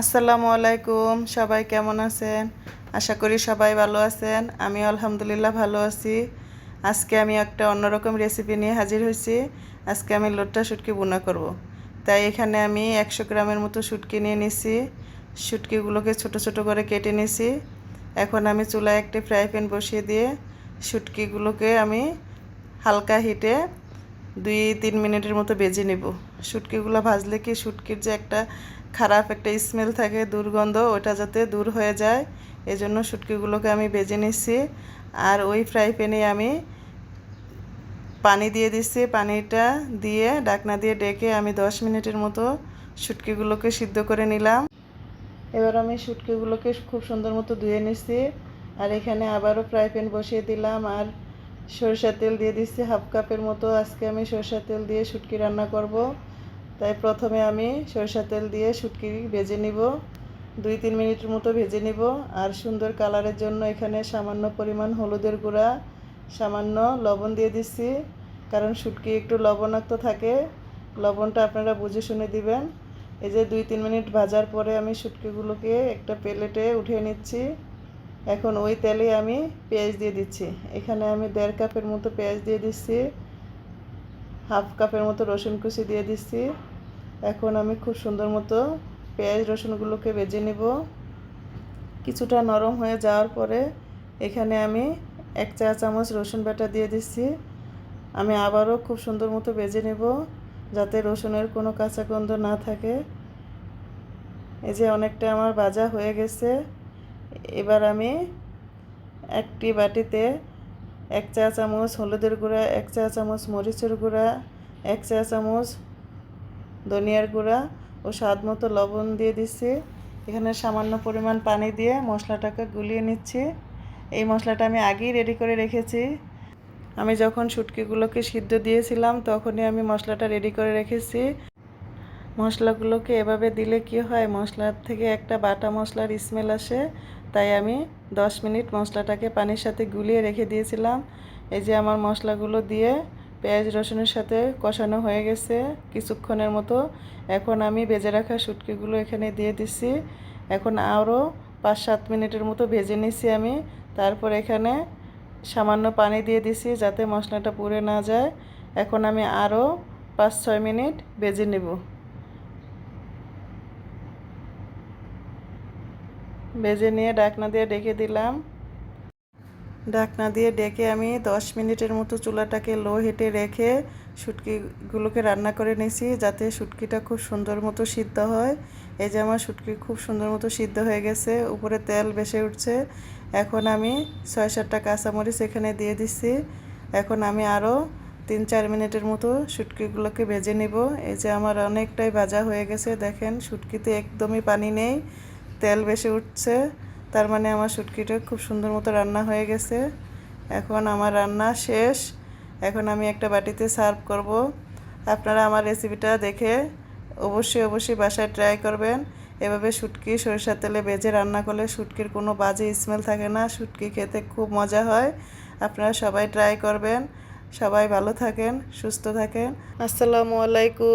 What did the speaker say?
আসসালামু আলাইকুম, সবাই কেমন আছেন? আশা করি সবাই ভালো আছেন। আমি আলহামদুলিল্লাহ ভালো আছি। আজকে আমি একটা অন্যরকম রেসিপি নিয়ে হাজির হয়েছি। আজকে আমি লোট্টা শুটকি বোনা করব। তাই এখানে আমি একশো গ্রামের মতো শুটকি নিয়ে নিছি শুটকিগুলোকে ছোট ছোট করে কেটে নিছি এখন আমি চুলায় একটি ফ্রাই প্যান বসিয়ে দিয়ে শুটকিগুলোকে আমি হালকা হিটে দুই তিন মিনিটের মতো বেজে নেব। শুটকিগুলো ভাজলে কি শুটকির যে একটা খারাপ একটা স্মেল থাকে, দুর্গন্ধ, ওটা যাতে দূর হয়ে যায়, এজন্য শুটকিগুলোকে আমি বেজে নিচ্ছি। আর ওই ফ্রাই প্যানে আমি পানি দিয়ে দিচ্ছি। পানিটা দিয়ে ডাকনা দিয়ে ডেকে আমি দশ মিনিটের মতো শুটকিগুলোকে সিদ্ধ করে নিলাম। এবার আমি শুটকিগুলোকে খুব সুন্দর মতো ধুয়ে নিচ্ছি। আর এখানে আবারও ফ্রাই প্যান বসিয়ে দিলাম। আর সরষের তেল দিয়ে দিচ্ছি, হাফ কাপের মতো। আজকে আমি সরষের তেল দিয়ে শুটকি রান্না করব। তাই প্রথমে আমি সরষের তেল দিয়ে শুটকি ভেজে নিব। দুই, তিন মিনিটের মতো ভেজে নিব। আর সুন্দর কালারের জন্য এখানে সামান্য পরিমাণ হলুদের গুঁড়া, সামান্য লবণ দিয়ে দিচ্ছি। কারণ শুটকি একটু লবণাক্ত থাকে। লবণটা আপনারা বুঝে শুনে দিবেন। এই যে দুই, তিন মিনিট ভাজার পরে আমি শুটকিগুলোকে একটা প্লেটে উঠিয়ে নিচ্ছি। এখন ওই তেলে আমি পেঁয়াজ দিয়ে দিচ্ছি। এখানে আমি দেড় কাপের মতো পেঁয়াজ দিয়ে দিচ্ছি। হাফ কাপের মতো রসুন কুচি দিয়ে দিচ্ছি। এখন আমি খুব সুন্দর মতো পেঁয়াজ রসুনগুলোকে বেজে নেব। কিছুটা নরম হয়ে যাওয়ার পরে এখানে আমি এক চা চামচ রসুন বাটা দিয়ে দিচ্ছি। আমি আবারও খুব সুন্দর মতো বেজে নেব যাতে রসুনের কোনো কাঁচা গন্ধ না থাকে। এই যে অনেকটা আমার ভাজা হয়ে গেছে। এবার আমি একটি বাটিতে এক চা চামচ হলুদের গুঁড়া, এক চা চামচ মরিচের গুঁড়া, এক চা চামচ ধনিয়ার গুঁড়া ও স্বাদ মতো লবণ দিয়ে দিচ্ছি। এখানে সামান্য পরিমাণ পানি দিয়ে মশলাটাকে গুলিয়ে নিচ্ছি। এই মশলাটা আমি আগেই রেডি করে রেখেছি। আমি যখন শুটকিগুলোকে সিদ্ধ দিয়েছিলাম, তখনই আমি মশলাটা রেডি করে রেখেছি। মশলাগুলোকে এভাবে দিলে কি হয়? মশলার থেকে একটা বাটা মশলার স্মেল আসে। তাই আমি দশ মিনিট মশলাটাকে পানির সাথে গুলিয়ে রেখে দিয়েছিলাম। এই যে আমার মশলাগুলো দিয়ে পেঁয়াজ, রসুনের সাথে কষানো হয়ে গেছে কিছুক্ষণের মতো। এখন আমি ভেজে রাখা শুটকিগুলো এখানে দিয়ে দিচ্ছি এখন আরও পাঁচ, সাত মিনিটের মতো ভেজে নিছি আমি। তারপর এখানে সামান্য পানি দিয়ে দিছি যাতে মশলাটা পুড়ে না যায়। এখন আমি আরও পাঁচ, ছয় মিনিট ভেজে নেব। ভেজে নিয়ে ডাকনা দিয়ে ডেকে দিলাম। ডাকনা দিয়ে ডেকে আমি দশ মিনিটের মতো চুলাটাকে লো হিটে রেখে শুটকিগুলোকে রান্না করে নিয়েছি যাতে শুটকিটা খুব সুন্দর মতো সিদ্ধ হয়। এই যে আমার শুটকি খুব সুন্দর মতো সিদ্ধ হয়ে গেছে, উপরে তেল বেসে উঠছে। এখন আমি ছয় সাতটা কাঁচামরিচ এখানে দিয়ে দিচ্ছি এখন আমি আরও তিন চার মিনিটের মতো শুটকিগুলোকে ভেজে নিব। এই যে আমার অনেকটাই ভাজা হয়ে গেছে, দেখেন শুটকিতে একদমই পানি নেই। তেল বেশি উঠছে, তার মানে আমার শুটকিটা খুব সুন্দর মতো রান্না হয়ে গেছে। এখন আমার রান্না শেষ, এখন আমি একটা বাটিতে সার্ভ করব। আপনারা আমার রেসিপিটা দেখে অবশ্যই অবশ্যই বাসায় ট্রাই করবেন। এভাবে শুটকি, সরিষার তেলে বেজে রান্না করলে শুটকির কোনো বাজে স্মেল থাকে না, শুটকি খেতে খুব মজা হয়। আপনারা সবাই ট্রাই করবেন। সবাই ভালো থাকেন, সুস্থ থাকেন। আসসালামু আলাইকুম।